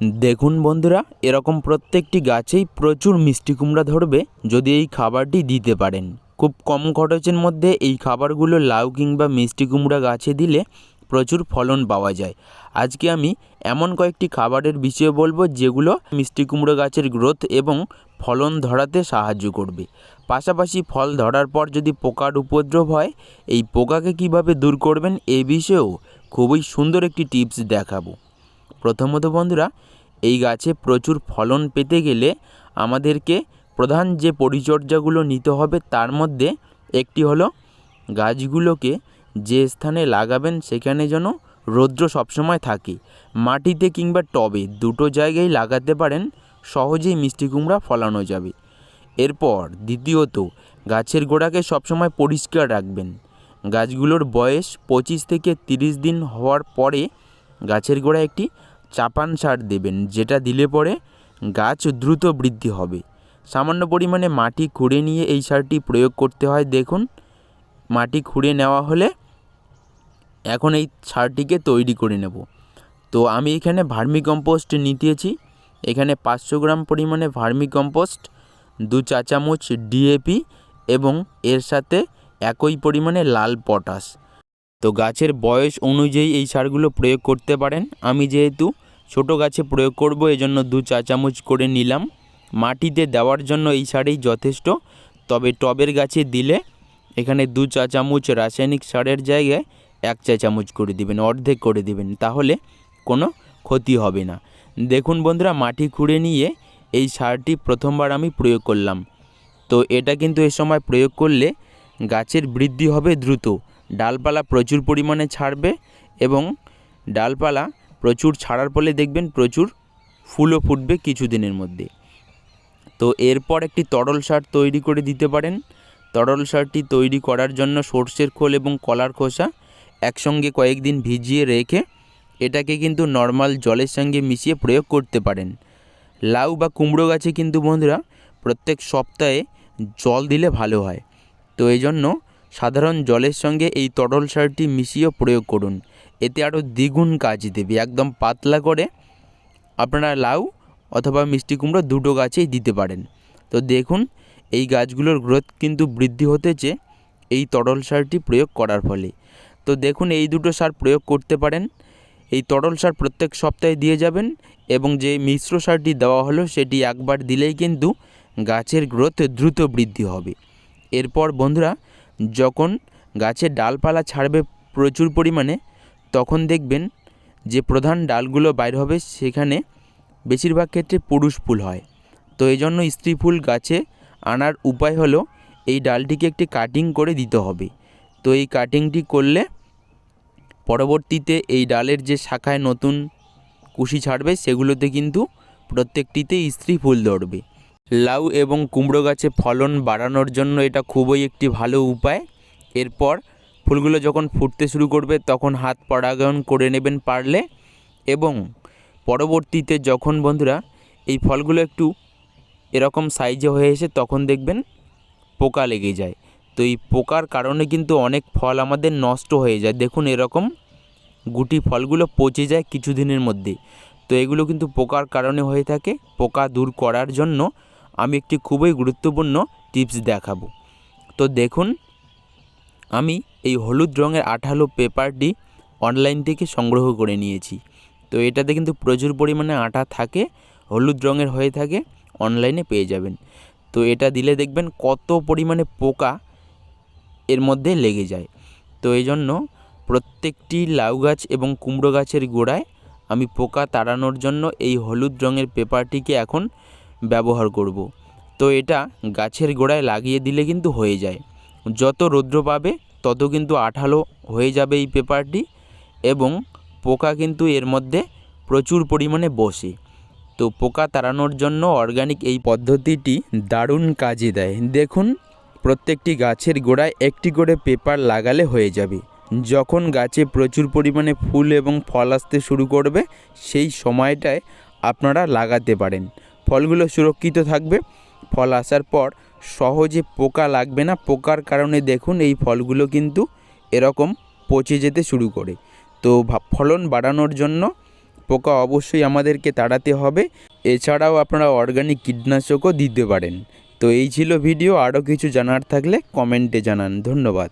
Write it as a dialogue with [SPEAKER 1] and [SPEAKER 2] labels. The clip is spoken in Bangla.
[SPEAKER 1] দেখুন বন্ধুরা, এরকম প্রত্যেকটি গাছেই প্রচুর মিষ্টি কুমড়া ধরবে যদি এই খাবারটি দিতে পারেন। খুব কম খরচের মধ্যে এই খাবারগুলো লাউ কিংবা মিষ্টি কুমড়া গাছে দিলে প্রচুর ফলন পাওয়া যায়। আজকে আমি এমন কয়েকটি খাবারের বিষয়ে বলব যেগুলো মিষ্টি কুমড়ো গাছের গ্রোথ এবং ফলন ধরাতে সাহায্য করবে। পাশাপাশি ফল ধরার পর যদি পোকার উপদ্রব হয়, এই পোকাকে কীভাবে দূর করবেন এ বিষয়েও খুবই সুন্দর একটি টিপস দেখাবো। প্রথমত বন্ধুরা, এই গাছে প্রচুর ফলন পেতে গেলে আমাদেরকে প্রধান যে পরিচর্যাগুলো নিতে হবে তার মধ্যে একটি হলো গাছগুলোকে যে স্থানে লাগাবেন সেখানে যেন রৌদ্র সবসময় থাকে। মাটিতে কিংবা টবে দুটো জায়গায় লাগাতে পারেন, সহজেই মিষ্টি কুমড়া ফলানো যাবে। এরপর দ্বিতীয়ত, গাছের গোড়াকে সবসময় পরিষ্কার রাখবেন। গাছগুলোর বয়স পঁচিশ থেকে তিরিশ দিন হওয়ার পরে গাছের গোড়ায় একটি চাপান সার দেবেন, যেটা দিলে পরে গাছ দ্রুত বৃদ্ধি হবে। সামান্য পরিমাণে মাটি খুঁড়ে নিয়ে এই সারটি প্রয়োগ করতে হয়। দেখুন, মাটি খুঁড়ে নেওয়া হলে এখন এই সারটিকে তৈরি করে নেব। তো আমি এখানে ভার্মি কম্পোস্ট নিতেছি। এখানে পাঁচশো গ্রাম পরিমাণে ভার্মি কম্পোস্ট দু চা চামচ ডিএপি এবং এর সাথে একই পরিমাণে লাল পটাশ। তো গাছের বয়স অনুযায়ী এই সারগুলো প্রয়োগ করতে পারেন। আমি যেহেতু ছোট গাছে প্রয়োগ করব, এজন্য দু চা চামচ করে নিলাম। মাটিতে দেওয়ার জন্য এই সারেই যথেষ্ট। তবে টবের গাছে দিলে এখানে দু চা চামচ রাসায়নিক সারের জায়গায় এক চা চামচ করে দিবেন, অর্ধেক করে দিবেন, তাহলে কোনো ক্ষতি হবে না। দেখুন বন্ধুরা, মাটি খুঁড়ে নিয়ে এই সারটি প্রথমবার আমি প্রয়োগ করলাম। তো এটা কিন্তু এ সময় প্রয়োগ করলে গাছের বৃদ্ধি হবে দ্রুত। ডালপালা প্রচুর পরিমাণে ছাড়বে এবং ডালপালা প্রচুর ছাড়ার ফলে দেখবেন প্রচুর ফুলও ফুটবে কিছুদিনের মধ্যে। তো এরপর একটি তরল সার তৈরি করে দিতে পারেন। তরল সারটি তৈরি করার জন্য সর্ষের খোল এবং কলার খোসা একসঙ্গে কয়েকদিন ভিজিয়ে রেখে এটাকে কিন্তু নর্মাল জলের সঙ্গে মিশিয়ে প্রয়োগ করতে পারেন। লাউ বা কুমড়ো গাছে কিন্তু বন্ধুরা প্রত্যেক সপ্তাহে জল দিলে ভালো হয়। তো এই জন্য সাধারণ জলের সঙ্গে এই তরল সারটি মিশিয়ে প্রয়োগ করুন। এতে আরও দ্বিগুণ কাজ দেবে। একদম পাতলা করে আপনারা লাউ অথবা মিষ্টি কুমড়ো দুটো গাছেই দিতে পারেন। তো দেখুন, এই গাছগুলোর গ্রোথ কিন্তু বৃদ্ধি হতেছে এই তরল সারটি প্রয়োগ করার ফলে। তো দেখুন, এই দুটো সার প্রয়োগ করতে পারেন। এই তরল সার প্রত্যেক সপ্তাহে দিয়ে যাবেন এবং যে মিশ্র সারটি দেওয়া হলো সেটি একবার দিলেই কিন্তু গাছের গ্রোথ দ্রুত বৃদ্ধি হবে। এরপর বন্ধুরা যখন গাছের ডালপালা ছাড়বে প্রচুর পরিমাণে, তখন দেখবেন যে প্রধান ডালগুলো বাইর হবে সেখানে বেশিরভাগ ক্ষেত্রে পুরুষ ফুল হয়। তো এই জন্য স্ত্রী ফুল গাছে আনার উপায় হলো এই ডালটিকে একটি কাটিং করে দিতে হবে। তো এই কাটিংটি করলে পরবর্তীতে এই ডালের যে শাখায় নতুন কুশি ছাড়বে, সেগুলোতে কিন্তু প্রত্যেকটিতে স্ত্রী ফুল ধরবে। লাউ এবং কুমড়ো গাছে ফলন বাড়ানোর জন্য এটা খুবই একটি ভালো উপায়। এরপর ফুলগুলো যখন ফুটতে শুরু করবে, তখন হাত পরাগায়ন করে নেবেন পারলে এবং পরবর্তীতে যখন বন্ধুরা এই ফলগুলো একটু এরকম সাইজে হয়ে এসে তখন দেখবেন পোকা লেগে যায়। তো এই পোকার কারণে কিন্তু অনেক ফল আমাদের নষ্ট হয়ে যায়। দেখুন এরকম গুটি ফলগুলো পচে যায় কিছুদিনের মধ্যে। তো এগুলো কিন্তু পোকার কারণে হয়ে থাকে। পোকা দূর করার জন্য আমি একটি খুবই গুরুত্বপূর্ণ টিপস দেখাবো। তো দেখুন, আমি এই হলুদ রঙের আঠালো পেপারটি অনলাইন থেকে সংগ্রহ করে নিয়েছি। তো এটাতে কিন্তু প্রচুর পরিমাণে আটা থাকে, হলুদ রঙের হয়ে থাকে, অনলাইনে পেয়ে যাবেন। তো এটা দিলে দেখবেন কত পরিমাণে পোকা এর মধ্যে লেগে যায়। তো এই জন্য প্রত্যেকটি লাউ গাছ এবং কুমড়ো গাছের গোড়ায় আমি পোকা তাড়ানোর জন্য এই হলুদ রঙের পেপারটিকে এখন ব্যবহার করব। তো এটা গাছের গোড়ায় লাগিয়ে দিলে কিন্তু হয়ে যায়। যত রৌদ্র পাবে, তত কিন্তু আঠালো হয়ে যাবে এই পেপারটি এবং পোকা কিন্তু এর মধ্যে প্রচুর পরিমাণে বসে। তো পোকা তাড়ানোর জন্য অর্গানিক এই পদ্ধতিটি দারুণ কাজে দেয়। দেখুন, প্রত্যেকটি গাছের গোড়ায় একটি করে পেপার লাগালে হয়ে যাবে। যখন গাছে প্রচুর পরিমাণে ফুল এবং ফল আসতে শুরু করবে, সেই সময়টায় আপনারা লাগাতে পারেন। ফলগুলো সুরক্ষিত থাকবে। ফল আসার পর সহজে পোকা লাগবে না। পোকার কারণে দেখুন এই ফলগুলো কিন্তু এরকম পচে যেতে শুরু করে। তো ফলন বাড়ানোর জন্য পোকা অবশ্যই আমাদেরকে তাড়াতে হবে। এছাড়াও আপনারা অর্গানিক কীটনাশকও দিতে পারেন। তো এই ছিল ভিডিও। আরও কিছু জানার থাকলে কমেন্টে জানান। ধন্যবাদ।